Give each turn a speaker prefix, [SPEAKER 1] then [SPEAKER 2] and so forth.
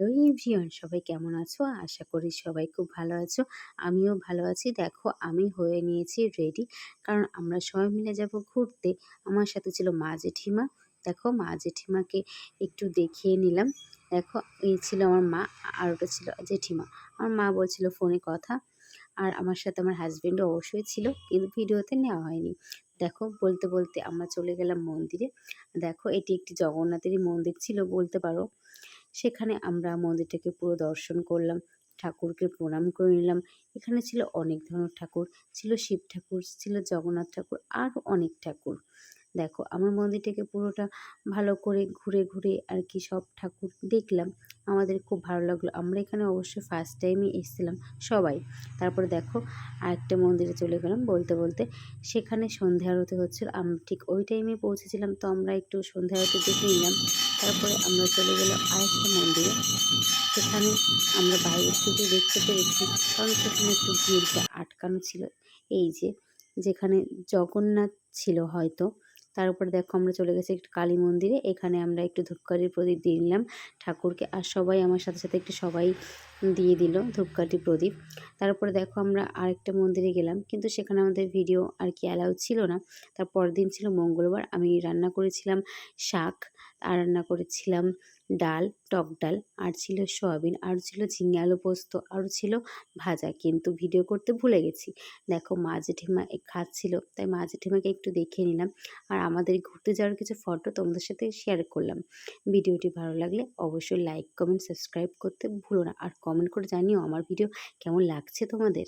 [SPEAKER 1] Hello everyone সবাই কেমন আছো? আশা করি সবাই খুব ভালো আছো। আমিও ভালো আছি। দেখো, আমি হয়ে নিয়েছি রেডি কারণ আমরা সবাই মিলে যাব ঘুরতে। আমার সাথে ছিল মা জেঠিমা। দেখো, মা জেঠিমাকে একটু দেখিয়ে নিলাম। দেখো, এই ছিল আমার মা, আর ওটা ছিল জেঠিমা। আমার মা বলছিল ফোনে কথা, আর আমার সাথে আমার হাজব্যান্ডও অবশ্যই ছিল, কিন্তু ভিডিওতে নেওয়া হয়নি। দেখো, বলতে বলতে আমরা চলে গেলাম মন্দিরে। দেখো, এটি একটি জগন্নাথেরই মন্দির ছিল বলতে পারো। সেখানে আমরা মন্দিরটাকে পুরো দর্শন করলাম, ঠাকুরকে প্রণাম করে নিলাম। এখানে ছিল অনেক ধরনের ঠাকুর, ছিল শিব ঠাকুর, ছিল জগন্নাথ ঠাকুর আরও অনেক ঠাকুর। দেখো, আমার মন্দিরটাকে পুরোটা ভালো করে ঘুরে ঘুরে আর কি সব ঠাকুর দেখলাম। আমাদের খুব ভালো লাগল। আমরা এখানে অবশ্যই ফার্স্ট টাইমই এসেছিলাম, সবাই। তারপরে দেখো, আরেকটা মন্দিরে চলে গেলাম বলতে বলতে। সেখানে সন্ধ্যা আরতি হচ্ছিল। আমরা ঠিক ওই টাইমে পৌঁছেছিলাম, তো আমরা একটু সন্ধ্যা আরতি দেখে নিলাম। তারপরে আমরা চলে গেলাম আরেকটা মন্দিরে। সেখানে আমরা বাইরের থেকে দেখতে পেরেছি, কারণ সেখানে একটু ভিড়টা আটকানো ছিল। এই যে, যেখানে জগন্নাথ ছিল হয়তো তার উপরে দেখো আমরা চলে গেছি একটু কালী মন্দিরে। এখানে আমরা একটু ধূপকাঠির প্রদীপ দিয়ে নিলাম ঠাকুরকে আর সবাই আমার সাথে সাথে একটু সবাই দিয়ে দিল ধূপকাঠি প্রদীপ। তারপরে দেখো আমরা আরেকটা মন্দিরে গেলাম কিন্তু সেখানে আমাদের ভিডিও আর কি অ্যালাউ ছিল না। তার পরের দিন ছিল মঙ্গলবার, আমি রান্না করেছিলাম শাক। আর রান্না করেছিলাম ডাল, টক ডাল, আর ছিল সয়াবিন, আর ছিল ঝিঙে আলু পোস্ত আরও ছিল ভাজা। কিন্তু ভিডিও করতে ভুলে গেছি। দেখো, মা জেঠিমা খাচ্ছিল, তাই মা জেঠিমাকে একটু দেখে নিলাম। আর আমাদের ঘুরতে যাওয়ার কিছু ফটো তোমাদের সাথে শেয়ার করলাম। ভিডিওটি ভালো লাগলে অবশ্যই লাইক কমেন্ট সাবস্ক্রাইব করতে ভুলো না। আর কমেন্ট করে জানিও আমার ভিডিও কেমন লাগছে তোমাদের।